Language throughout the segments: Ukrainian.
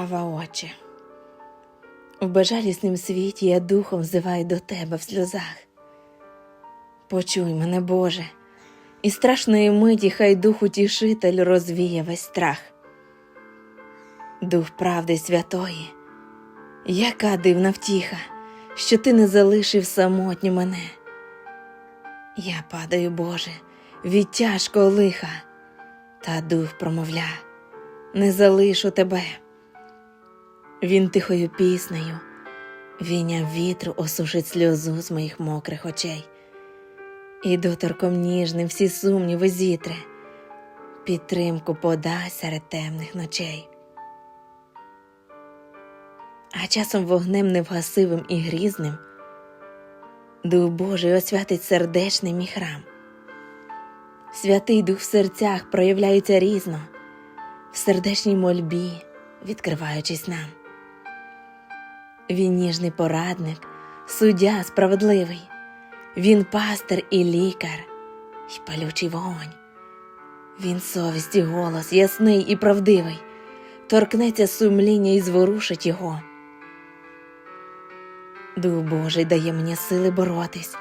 Ава очі. В безжаліснім світі я духом взиваю до тебе в сльозах. Почуй мене, Боже, і страшної миті хай дух утішитель розвіє весь страх. Дух правди святої, яка дивна втіха, що ти не залишив самотню мене. Я падаю, Боже, від тяжкого лиха, та дух промовля, не залишу тебе. Він тихою піснею, віняв вітру осушить сльозу з моїх мокрих очей, і доторком ніжним всі сумніви зітре, підтримку подасть серед темних ночей. А часом вогнем невгасивим і грізним Дух Божий освятить сердечний мій храм. Святий Дух в серцях проявляється різно, в сердечній мольбі, відкриваючись нам. Він ніжний порадник, суддя справедливий, він пастир і лікар, й палючий вогонь. Він совість і голос, ясний і правдивий, торкнеться сумління і зворушить його. Дух Божий дає мені сили боротись,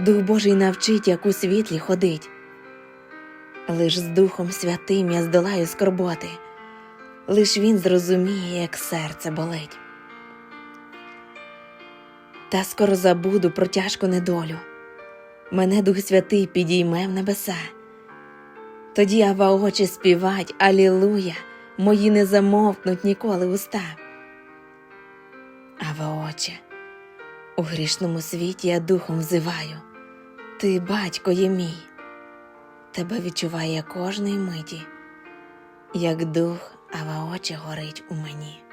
Дух Божий навчить, як у світлі ходить. Лиш з Духом Святим я здолаю скорботи, лиш він зрозуміє, як серце болить. Та скоро забуду про тяжку недолю. Мене Дух Святий підійме в небеса. Тоді ава очі співать, Алілуя, мої не замовкнуть ніколи уста. Ава очі, у грішному світі я духом взиваю. Ти, батько, є мій, тебе відчуває кожної миті, як дух, ава очі горить у мені.